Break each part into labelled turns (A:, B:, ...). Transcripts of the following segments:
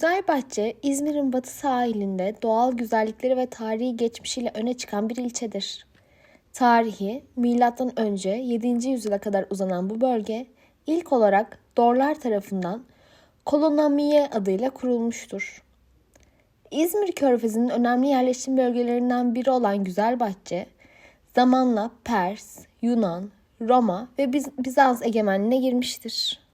A: Güzelbahçe, İzmir'in batı sahilinde doğal güzellikleri ve tarihi geçmişiyle öne çıkan bir ilçedir. Tarihi, milattan önce 7. yüzyıla kadar uzanan bu bölge, ilk olarak Dorlar tarafından Kolonamiye adıyla kurulmuştur. İzmir Körfezi'nin önemli yerleşim bölgelerinden biri olan Güzelbahçe, zamanla Pers, Yunan, Roma ve Biz- Bizans egemenliğine girmiştir.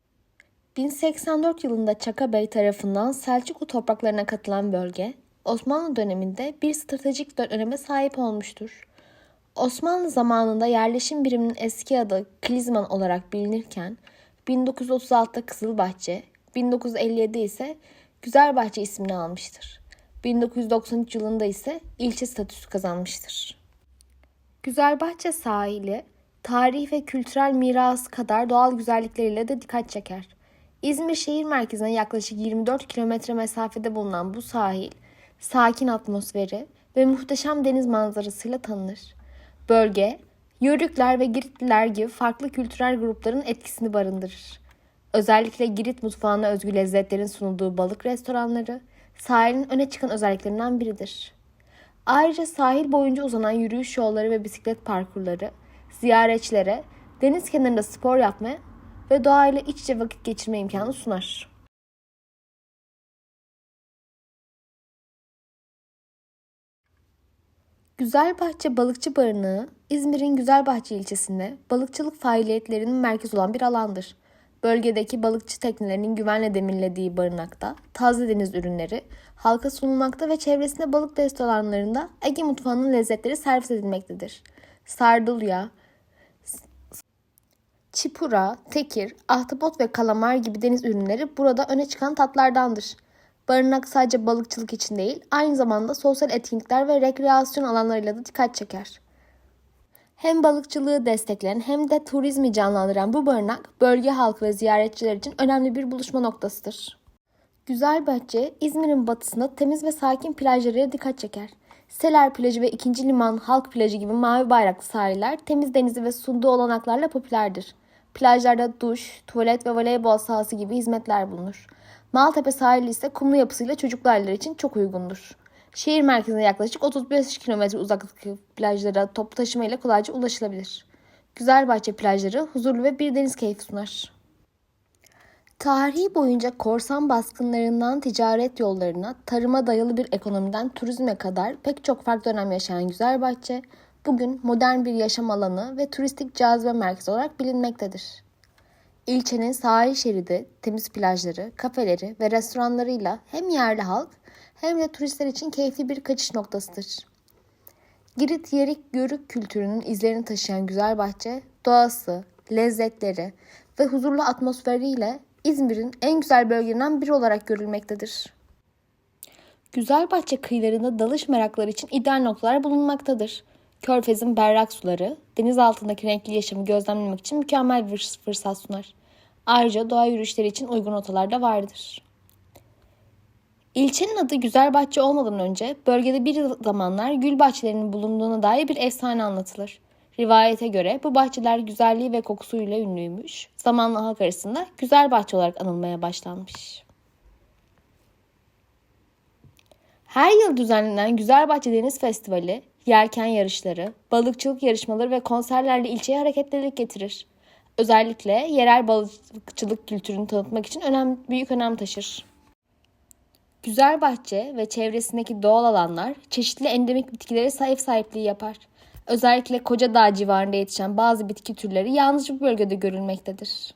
A: 1084 yılında Çaka Bey tarafından Selçuklu topraklarına katılan bölge, Osmanlı döneminde bir stratejik öneme sahip olmuştur. Osmanlı zamanında yerleşim biriminin eski adı Klizman olarak bilinirken, 1936'da Kızılbahçe, 1957 ise Güzelbahçe ismini almıştır. 1993 yılında ise ilçe statüsü kazanmıştır. Güzelbahçe sahili, tarih ve kültürel miras kadar doğal güzellikleriyle de dikkat çeker. İzmir şehir merkezine yaklaşık 24 kilometre mesafede bulunan bu sahil, sakin atmosferi ve muhteşem deniz manzarasıyla tanınır. Bölge, Yörükler ve Giritliler gibi farklı kültürel grupların etkisini barındırır. Özellikle Girit mutfağına özgü lezzetlerin sunulduğu balık restoranları, sahilin öne çıkan özelliklerinden biridir. Ayrıca sahil boyunca uzanan yürüyüş yolları ve bisiklet parkurları ziyaretçilere deniz kenarında spor yapma ve doğayla iç içe vakit geçirme imkanı sunar. Güzelbahçe Balıkçı Barınağı, İzmir'in Güzelbahçe ilçesinde balıkçılık faaliyetlerinin merkezi olan bir alandır. Bölgedeki balıkçı teknelerinin güvenle demirlediği barınakta taze deniz ürünleri halka sunulmakta ve çevresinde balık restoranlarında Ege mutfağının lezzetleri servis edilmektedir. Sardalya, çipura, tekir, ahtapot ve kalamar gibi deniz ürünleri burada öne çıkan tatlardandır. Barınak sadece balıkçılık için değil, aynı zamanda sosyal etkinlikler ve rekreasyon alanlarıyla da dikkat çeker. Hem balıkçılığı destekleyen hem de turizmi canlandıran bu barınak bölge halkı ve ziyaretçiler için önemli bir buluşma noktasıdır. Güzelbahçe, İzmir'in batısında temiz ve sakin plajlarıyla dikkat çeker. Seler plajı ve 2. Liman Halk plajı gibi mavi bayraklı sahiller temiz denizi ve sunduğu olanaklarla popülerdir. Plajlarda duş, tuvalet ve voleybol sahası gibi hizmetler bulunur. Maltepe sahili ise kumlu yapısıyla çocuklarlar için çok uygundur. Şehir merkezine yaklaşık 35 km uzaklıktaki plajlara toplu taşıma ile kolayca ulaşılabilir. Güzelbahçe plajları huzurlu ve bir deniz keyfi sunar. Tarihi boyunca korsan baskınlarından ticaret yollarına, tarıma dayalı bir ekonomiden turizme kadar pek çok farklı dönem yaşayan Güzelbahçe, bugün modern bir yaşam alanı ve turistik cazibe merkezi olarak bilinmektedir. İlçenin sahil şeridi, temiz plajları, kafeleri ve restoranlarıyla hem yerli halk hem de turistler için keyifli bir kaçış noktasıdır. Girit yerik yörük kültürünün izlerini taşıyan Güzelbahçe, doğası, lezzetleri ve huzurlu atmosferiyle İzmir'in en güzel bölgelerinden biri olarak görülmektedir. Güzelbahçe kıyılarında dalış merakları için ideal noktalar bulunmaktadır. Körfez'in berrak suları, deniz altındaki renkli yaşamı gözlemlemek için mükemmel bir fırsat sunar. Ayrıca doğa yürüyüşleri için uygun otalar da vardır. İlçenin adı Güzelbahçe olmadan önce bölgede bir zamanlar gül bahçelerinin bulunduğuna dair bir efsane anlatılır. Rivayete göre bu bahçeler güzelliği ve kokusuyla ünlüymüş. Zamanla halk arasında güzel bahçe olarak anılmaya başlanmış. Her yıl düzenlenen Güzelbahçe Deniz Festivali, yelken yarışları, balıkçılık yarışmaları ve konserlerle ilçeye hareketlilik getirir. Özellikle yerel balıkçılık kültürünü tanıtmak için önem, büyük önem taşır. Güzelbahçe ve çevresindeki doğal alanlar çeşitli endemik bitkilere sahip sahipliği yapar. Özellikle Koca Dağ civarında yetişen bazı bitki türleri yalnızca bu bölgede görülmektedir.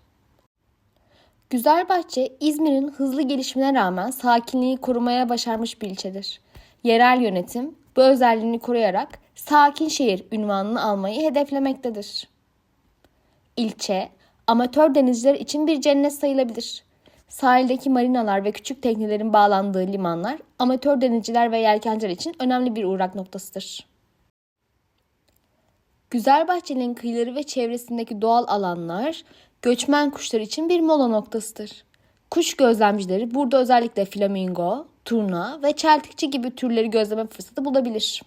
A: Güzelbahçe, İzmir'in hızlı gelişimine rağmen sakinliği korumaya başarmış bir ilçedir. Yerel yönetim bu özelliğini koruyarak sakin şehir ünvanını almayı hedeflemektedir. İlçe, amatör denizciler için bir cennet sayılabilir. Sahildeki marinalar ve küçük teknelerin bağlandığı limanlar amatör denizciler ve yelkenciler için önemli bir uğrak noktasıdır. Güzelbahçe'nin kıyıları ve çevresindeki doğal alanlar göçmen kuşlar için bir mola noktasıdır. Kuş gözlemcileri burada özellikle flamingo, turna ve çeltikçi gibi türleri gözleme fırsatı bulabilir.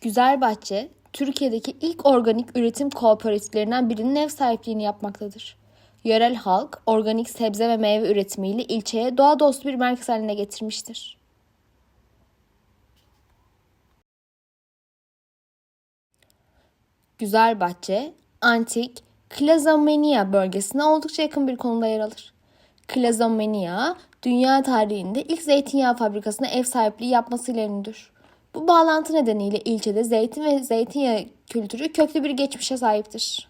A: Güzelbahçe, Türkiye'deki ilk organik üretim kooperatiflerinden birinin ev sahipliğini yapmaktadır. Yerel halk organik sebze ve meyve üretimiyle ilçeye doğa dostu bir merkez haline getirmiştir. Güzelbahçe, antik Klazomenia bölgesine oldukça yakın bir konumda yer alır. Klazomenia, dünya tarihinde ilk zeytinyağı fabrikasına ev sahipliği yapmasıyla ünlüdür. Bu bağlantı nedeniyle ilçede zeytin ve zeytinyağı kültürü köklü bir geçmişe sahiptir.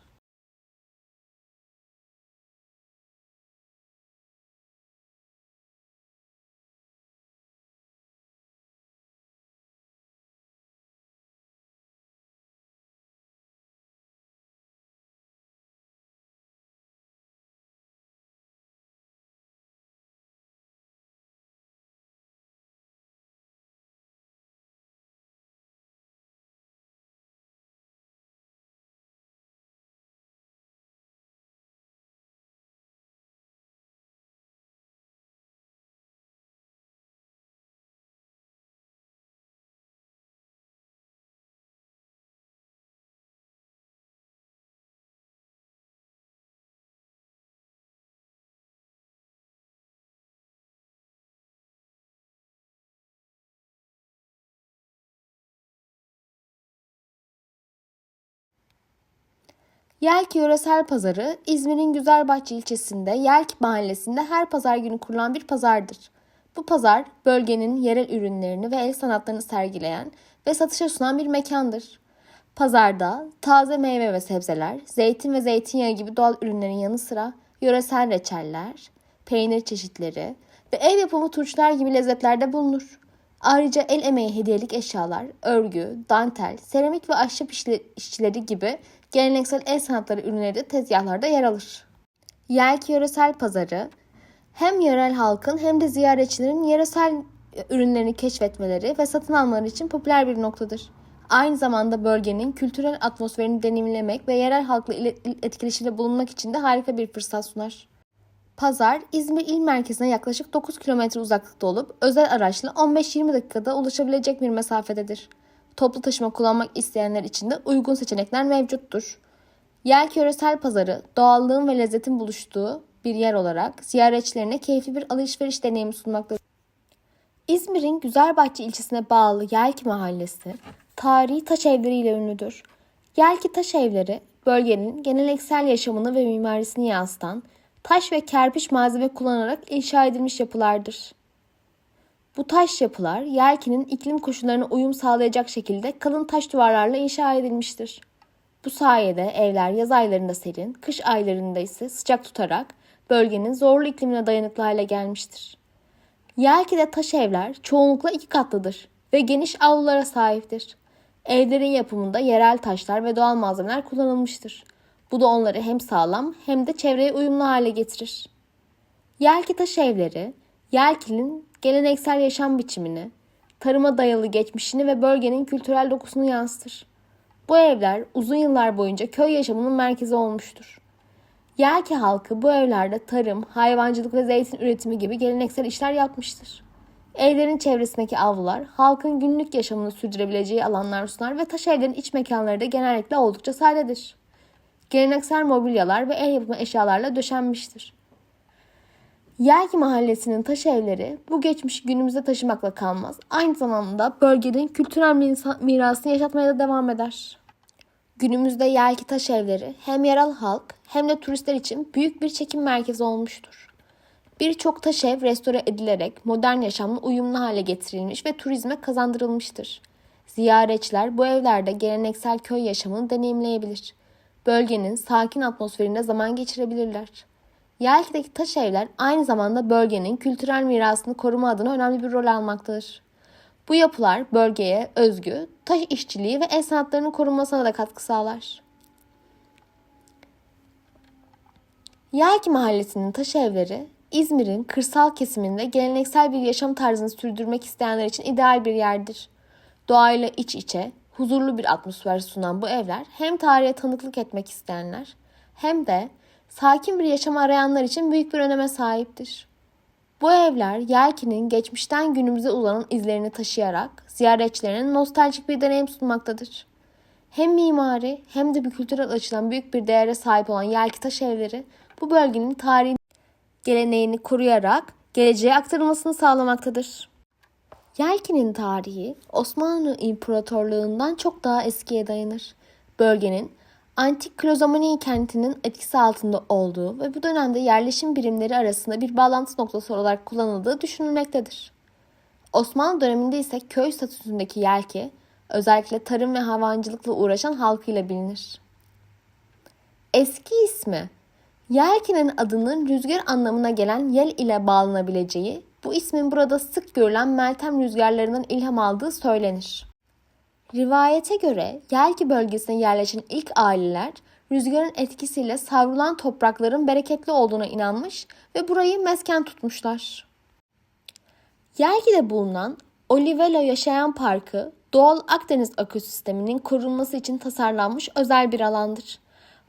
A: Yelk Yöresel Pazarı, İzmir'in Güzelbahçe ilçesinde Yelk mahallesinde her pazar günü kurulan bir pazardır. Bu pazar, bölgenin yerel ürünlerini ve el sanatlarını sergileyen ve satışa sunan bir mekandır. Pazarda taze meyve ve sebzeler, zeytin ve zeytinyağı gibi doğal ürünlerin yanı sıra yöresel reçeller, peynir çeşitleri ve ev yapımı turşular gibi lezzetler de bulunur. Ayrıca el emeği hediyelik eşyalar, örgü, dantel, seramik ve ahşap işçileri gibi geleneksel el sanatları ürünleri tezgahlarda yer alır. Yelki Yöresel Pazarı hem yerel halkın hem de ziyaretçilerin yöresel ürünlerini keşfetmeleri ve satın almaları için popüler bir noktadır. Aynı zamanda bölgenin kültürel atmosferini deneyimlemek ve yerel halkla etkileşimde bulunmak için de harika bir fırsat sunar. Pazar, İzmir il merkezine yaklaşık 9 kilometre uzaklıkta olup özel araçla 15-20 dakikada ulaşabilecek bir mesafededir. Toplu taşıma kullanmak isteyenler için de uygun seçenekler mevcuttur. Yelk Yöresel Pazarı, doğallığın ve lezzetin buluştuğu bir yer olarak ziyaretçilerine keyifli bir alışveriş deneyimi sunmaktadır. İzmir'in Güzelbahçe ilçesine bağlı Yelki Mahallesi, tarihi taş evleriyle ünlüdür. Yelki taş evleri, bölgenin geleneksel yaşamını ve mimarisini yansıtan taş ve kerpiç malzeme kullanarak inşa edilmiş yapılardır. Bu taş yapılar Yelki'nin iklim koşullarına uyum sağlayacak şekilde kalın taş duvarlarla inşa edilmiştir. Bu sayede evler yaz aylarında serin, kış aylarında ise sıcak tutarak bölgenin zorlu iklimine dayanıklı hale gelmiştir. Yelki'de taş evler çoğunlukla iki katlıdır ve geniş avlulara sahiptir. Evlerin yapımında yerel taşlar ve doğal malzemeler kullanılmıştır. Bu da onları hem sağlam hem de çevreye uyumlu hale getirir. Yelki taş evleri, Yelki'nin geleneksel yaşam biçimini, tarıma dayalı geçmişini ve bölgenin kültürel dokusunu yansıtır. Bu evler uzun yıllar boyunca köy yaşamının merkezi olmuştur. Yelki halkı bu evlerde tarım, hayvancılık ve zeytin üretimi gibi geleneksel işler yapmıştır. Evlerin çevresindeki avlular halkın günlük yaşamını sürdürebileceği alanlar sunar ve taş evlerin iç mekanları da genellikle oldukça sadedir. Geleneksel mobilyalar ve el yapımı eşyalarla döşenmiştir. Yelki Mahallesi'nin taş evleri bu geçmişi günümüze taşımakla kalmaz. Aynı zamanda bölgenin kültürel mirasını yaşatmaya da devam eder. Günümüzde Yelki taş evleri hem yerel halk hem de turistler için büyük bir çekim merkezi olmuştur. Birçok taş ev restore edilerek modern yaşamla uyumlu hale getirilmiş ve turizme kazandırılmıştır. Ziyaretçiler bu evlerde geleneksel köy yaşamını deneyimleyebilir. Bölgenin sakin atmosferinde zaman geçirebilirler. Yelki'deki taş evler aynı zamanda bölgenin kültürel mirasını koruma adına önemli bir rol almaktadır. Bu yapılar bölgeye özgü taş işçiliği ve el korunmasına da katkı sağlar. Yelki Mahallesi'nin taş evleri İzmir'in kırsal kesiminde geleneksel bir yaşam tarzını sürdürmek isteyenler için ideal bir yerdir. Doğayla iç içe, huzurlu bir atmosfer sunan bu evler hem tarihe tanıklık etmek isteyenler hem de sakin bir yaşam arayanlar için büyük bir öneme sahiptir. Bu evler Yelki'nin geçmişten günümüze uzanan izlerini taşıyarak ziyaretçilerine nostaljik bir deneyim sunmaktadır. Hem mimari hem de bir kültürel açıdan büyük bir değere sahip olan Yelki Taş Evleri bu bölgenin tarihi geleneğini koruyarak geleceğe aktarılmasını sağlamaktadır. Yelki'nin tarihi Osmanlı İmparatorluğu'ndan çok daha eskiye dayanır. Bölgenin antik Klozamani kentinin etkisi altında olduğu ve bu dönemde yerleşim birimleri arasında bir bağlantı noktası olarak kullanıldığı düşünülmektedir. Osmanlı döneminde ise köy statüsündeki Yelki, özellikle tarım ve hayvancılıkla uğraşan halkıyla bilinir. Eski ismi Yelki'nin adının rüzgar anlamına gelen yel ile bağlanabileceği, bu ismin burada sık görülen Meltem rüzgarlarından ilham aldığı söylenir. Rivayete göre Yelki bölgesine yerleşen ilk aileler rüzgarın etkisiyle savrulan toprakların bereketli olduğuna inanmış ve burayı mesken tutmuşlar. Yelki'de bulunan Olivelo Yaşayan Parkı doğal Akdeniz ekosisteminin korunması için tasarlanmış özel bir alandır.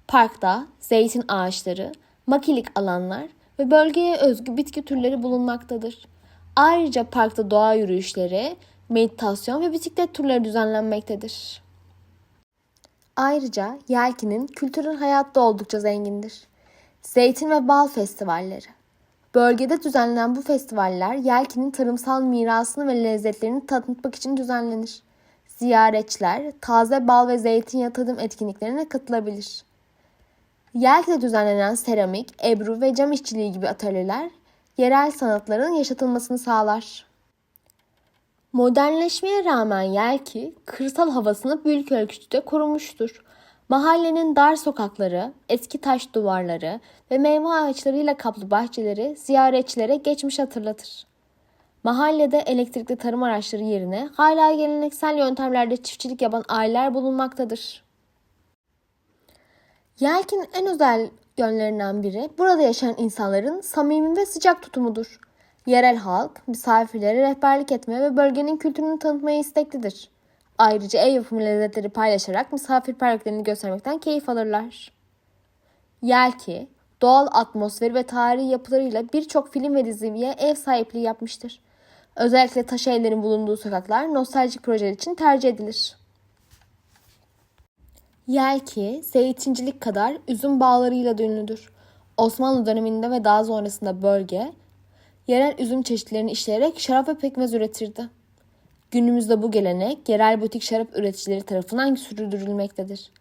A: Parkta zeytin ağaçları, makilik alanlar ve bölgeye özgü bitki türleri bulunmaktadır. Ayrıca parkta doğa yürüyüşleri, meditasyon ve bisiklet turları düzenlenmektedir. Ayrıca Yelki'nin kültürel hayatta oldukça zengindir. Zeytin ve bal festivalleri. Bölgede düzenlenen bu festivaller Yelki'nin tarımsal mirasını ve lezzetlerini tanıtmak için düzenlenir. Ziyaretçiler taze bal ve zeytinyağı tadım etkinliklerine katılabilir. Yelki'de düzenlenen seramik, ebru ve cam işçiliği gibi atölyeler yerel sanatların yaşatılmasını sağlar. Modernleşmeye rağmen Yelki, kırsal havasını büyük ölçüde korumuştur. Mahallenin dar sokakları, eski taş duvarları ve meyve ağaçlarıyla kaplı bahçeleri ziyaretçilere geçmiş hatırlatır. Mahallede elektrikli tarım araçları yerine hala geleneksel yöntemlerde çiftçilik yapan aileler bulunmaktadır. Yelkin en özel yönlerinden biri burada yaşayan insanların samimi ve sıcak tutumudur. Yerel halk misafirlere rehberlik etmeye ve bölgenin kültürünü tanıtmaya isteklidir. Ayrıca ev yapımı lezzetleri paylaşarak misafirperverliklerini göstermekten keyif alırlar. Yelki, doğal atmosferi ve tarihi yapılarıyla birçok film ve diziye ev sahipliği yapmıştır. Özellikle taş evlerin bulunduğu sokaklar nostaljik projeler için tercih edilir. Yelki, zeytincilik kadar üzüm bağlarıyla da ünlüdür. Osmanlı döneminde ve daha sonrasında bölge, yerel üzüm çeşitlerini işleyerek şarap ve pekmez üretirdi. Günümüzde bu gelenek yerel butik şarap üreticileri tarafından sürdürülmektedir.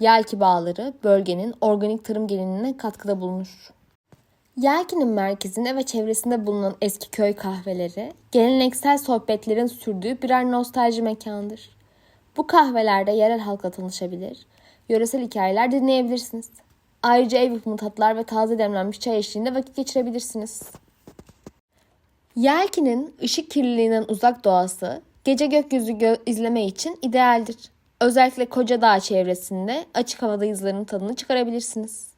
A: Yelki bağları bölgenin organik tarım geleneğine katkıda bulunur. Yelki'nin merkezinde ve çevresinde bulunan eski köy kahveleri, geleneksel sohbetlerin sürdüğü birer nostalji mekandır. Bu kahvelerde yerel halkla tanışabilir, yöresel hikayeler dinleyebilirsiniz. Ayrıca ev yapımı tatlar ve taze demlenmiş çay eşliğinde vakit geçirebilirsiniz. Yelki'nin ışık kirliliğinden uzak doğası gece gökyüzü gö- izleme için idealdir. Özellikle Koca Dağ çevresinde açık havada izlerin tadını çıkarabilirsiniz.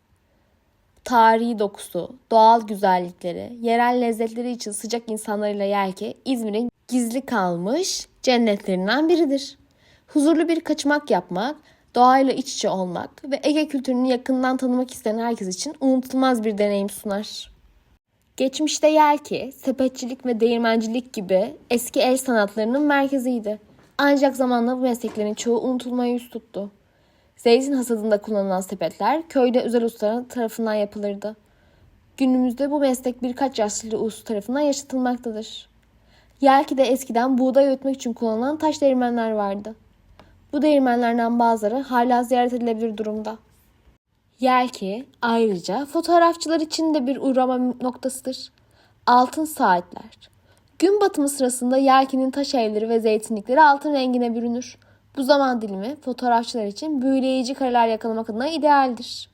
A: Tarihi dokusu, doğal güzellikleri, yerel lezzetleri için sıcak insanlarıyla Yelki İzmir'in gizli kalmış cennetlerinden biridir. Huzurlu bir kaçmak yapmak, doğayla iç içe olmak ve Ege kültürünü yakından tanımak isteyen herkes için unutulmaz bir deneyim sunar. Geçmişte Yelki, sepetçilik ve değirmencilik gibi eski el sanatlarının merkeziydi. Ancak zamanla bu mesleklerin çoğu unutulmaya yüz tuttu. Zeytin hasadında kullanılan sepetler köyde özel ustalar tarafından yapılırdı. Günümüzde bu meslek birkaç yaşlı usta tarafından yaşatılmaktadır. Yelki'de eskiden buğday öğütmek için kullanılan taş değirmenler vardı. Bu değirmenlerden bazıları hala ziyaret edilebilir durumda. Yelki ayrıca fotoğrafçılar için de bir uğrama noktasıdır. Altın saatler. Gün batımı sırasında Yelki'nin taş evleri ve zeytinlikleri altın rengine bürünür. Bu zaman dilimi fotoğrafçılar için büyüleyici kareler yakalamak adına idealdir.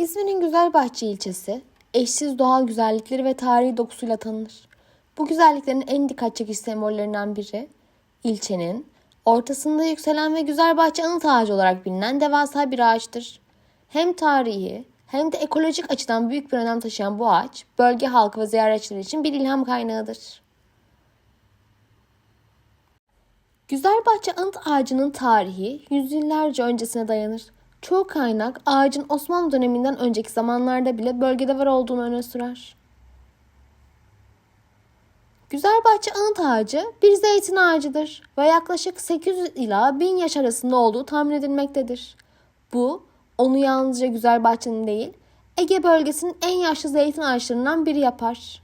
A: İzmir'in Güzelbahçe ilçesi eşsiz doğal güzellikleri ve tarihi dokusuyla tanınır. Bu güzelliklerin en dikkat çekici sembollerinden biri ilçenin ortasında yükselen ve Güzelbahçe anıt ağacı olarak bilinen devasa bir ağaçtır. Hem tarihi hem de ekolojik açıdan büyük bir önem taşıyan bu ağaç bölge halkı ve ziyaretçiler için bir ilham kaynağıdır. Güzelbahçe anıt ağacının tarihi yüzyıllarca öncesine dayanır. Çoğu kaynak ağacın Osmanlı döneminden önceki zamanlarda bile bölgede var olduğunu öne sürer. Güzelbahçe anıt ağacı bir zeytin ağacıdır ve yaklaşık 800 ila 1000 yaş arasında olduğu tahmin edilmektedir. Bu onu yalnızca Güzelbahçe'nin değil, Ege bölgesinin en yaşlı zeytin ağaçlarından biri yapar.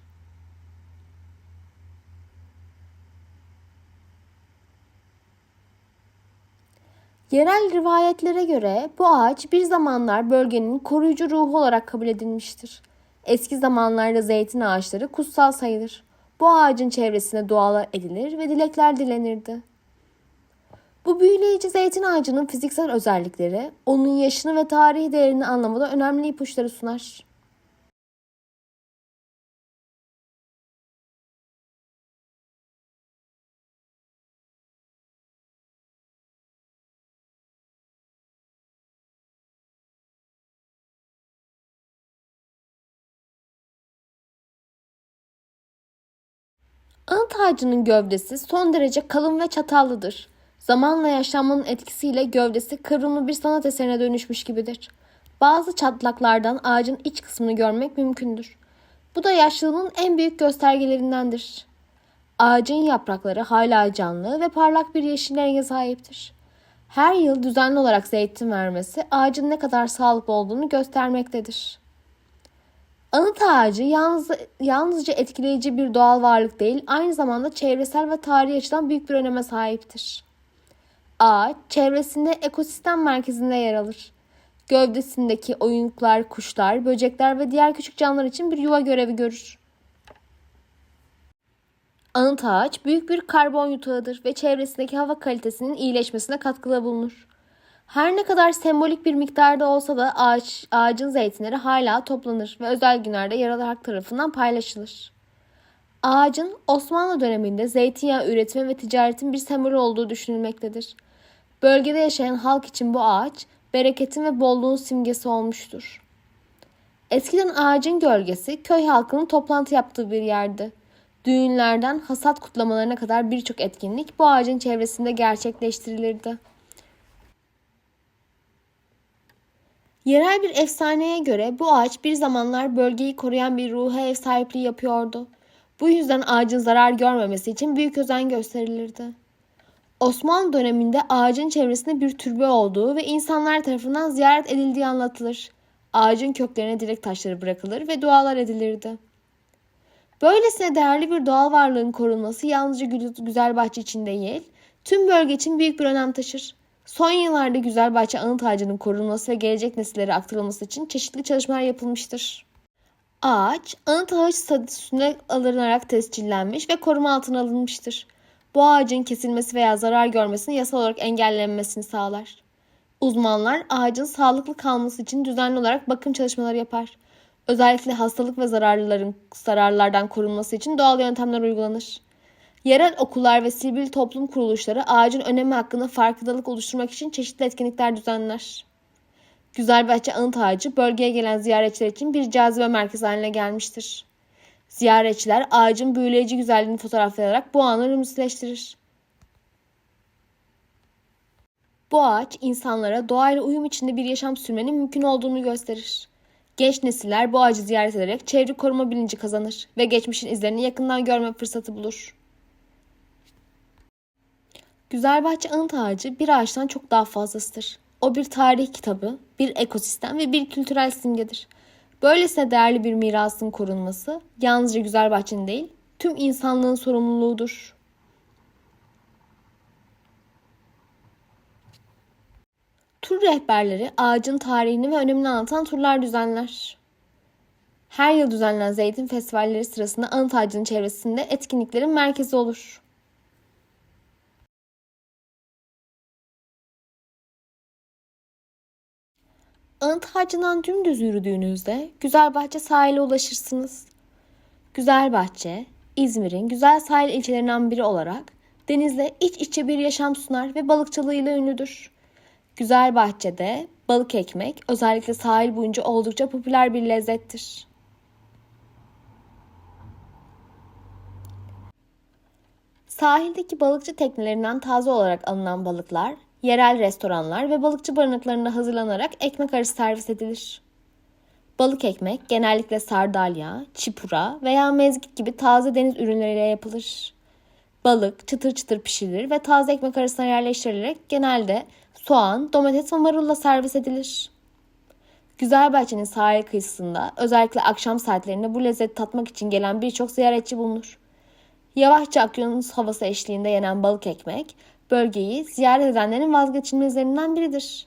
A: Yerel rivayetlere göre bu ağaç bir zamanlar bölgenin koruyucu ruhu olarak kabul edilmiştir. Eski zamanlarda zeytin ağaçları kutsal sayılır. Bu ağacın çevresine dualar edilir ve dilekler dilenirdi. Bu büyüleyici zeytin ağacının fiziksel özellikleri onun yaşını ve tarihi değerini anlamada önemli ipuçları sunar. Anıt ağacının gövdesi son derece kalın ve çatallıdır. Zamanla yaşlanmanın etkisiyle gövdesi kıvrımlı bir sanat eserine dönüşmüş gibidir. Bazı çatlaklardan ağacın iç kısmını görmek mümkündür. Bu da yaşlılığının en büyük göstergelerindendir. Ağacın yaprakları hala canlı ve parlak bir yeşil renge sahiptir. Her yıl düzenli olarak zeytin vermesi ağacın ne kadar sağlıklı olduğunu göstermektedir. Anıt ağacı yalnız, yalnızca etkileyici bir doğal varlık değil, aynı zamanda çevresel ve tarihi açıdan büyük bir öneme sahiptir. Ağaç, çevresinde ekosistem merkezinde yer alır. Gövdesindeki oyuncaklar, kuşlar, böcekler ve diğer küçük canlılar için bir yuva görevi görür. Anıt ağaç büyük bir karbon yutağıdır ve çevresindeki hava kalitesinin iyileşmesine katkıda bulunur. Her ne kadar sembolik bir miktarda olsa da ağaç, ağacın zeytinleri hala toplanır ve özel günlerde yaralı halk tarafından paylaşılır. Ağacın Osmanlı döneminde zeytinyağı üretimi ve ticaretin bir sembolü olduğu düşünülmektedir. Bölgede yaşayan halk için bu ağaç bereketin ve bolluğun simgesi olmuştur. Eskiden ağacın gölgesi köy halkının toplantı yaptığı bir yerdi. Düğünlerden hasat kutlamalarına kadar birçok etkinlik bu ağacın çevresinde gerçekleştirilirdi. Yerel bir efsaneye göre bu ağaç bir zamanlar bölgeyi koruyan bir ruha ev sahipliği yapıyordu. Bu yüzden ağacın zarar görmemesi için büyük özen gösterilirdi. Osmanlı döneminde ağacın çevresinde bir türbe olduğu ve insanlar tarafından ziyaret edildiği anlatılır. Ağacın köklerine dilek taşları bırakılır ve dualar edilirdi. Böylesine değerli bir doğal varlığın korunması yalnızca güzel bahçe için değil, tüm bölge için büyük bir önem taşır. Son yıllarda Güzelbahçe Anıt Ağacı'nın korunması ve gelecek nesillere aktarılması için çeşitli çalışmalar yapılmıştır. Ağaç, anıt ağaç statüsüne alınarak tescillenmiş ve koruma altına alınmıştır. Bu ağacın kesilmesi veya zarar görmesini yasal olarak engellenmesini sağlar. Uzmanlar ağacın sağlıklı kalması için düzenli olarak bakım çalışmaları yapar. Özellikle hastalık ve zararlıların zararlardan korunması için doğal yöntemler uygulanır. Yerel okullar ve sivil toplum kuruluşları ağacın önemi hakkında farkındalık oluşturmak için çeşitli etkinlikler düzenler. Güzelbahçe Anıt Ağacı bölgeye gelen ziyaretçiler için bir cazibe merkezi haline gelmiştir. Ziyaretçiler ağacın büyüleyici güzelliğini fotoğraflayarak bu anı rümüsleştirir. Bu ağaç insanlara doğayla uyum içinde bir yaşam sürmenin mümkün olduğunu gösterir. Genç nesiller bu ağacı ziyaret ederek çevre koruma bilinci kazanır ve geçmişin izlerini yakından görme fırsatı bulur. Güzelbahçe Anıt Ağacı bir ağaçtan çok daha fazlasıdır. O bir tarih kitabı, bir ekosistem ve bir kültürel simgedir. Böylesine değerli bir mirasın korunması yalnızca Güzelbahçe'nin değil, tüm insanlığın sorumluluğudur. Tur rehberleri ağacın tarihini ve önemini anlatan turlar düzenler. Her yıl düzenlenen zeytin festivalleri sırasında anıt ağacının çevresinde etkinliklerin merkezi olur. Anıt Hacı'ndan dümdüz yürüdüğünüzde Güzelbahçe sahile ulaşırsınız. Güzelbahçe, İzmir'in güzel sahil ilçelerinden biri olarak denizle iç içe bir yaşam sunar ve balıkçılığıyla ünlüdür. Güzelbahçe'de balık ekmek özellikle sahil boyunca oldukça popüler bir lezzettir. Sahildeki balıkçı teknelerinden taze olarak alınan balıklar, yerel restoranlar ve balıkçı barınaklarında hazırlanarak ekmek arası servis edilir. Balık ekmek genellikle sardalya, çipura veya mezgit gibi taze deniz ürünleriyle yapılır. Balık çıtır çıtır pişirilir ve taze ekmek arasına yerleştirilerek genelde soğan, domates ve marulla servis edilir. Güzelbahçe'nin sahil kıyısında özellikle akşam saatlerinde bu lezzeti tatmak için gelen birçok ziyaretçi bulunur. Yavaşça akıyorunuz havası eşliğinde yenen balık ekmek, bölgeyi ziyaret edenlerin vazgeçilmezlerinden biridir.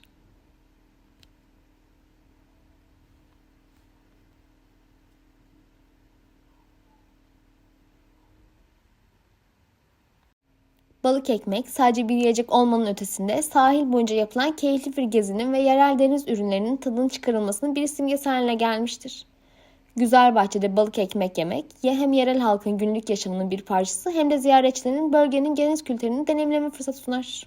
A: Balık ekmek sadece bir yiyecek olmanın ötesinde sahil boyunca yapılan keyifli bir gezinin ve yerel deniz ürünlerinin tadının çıkarılmasının bir simgesi haline gelmiştir. Güzel bahçede balık ekmek yemek ya hem yerel halkın günlük yaşamının bir parçası hem de ziyaretçilerin bölgenin geniş kültürünü deneyimleme fırsatı sunar.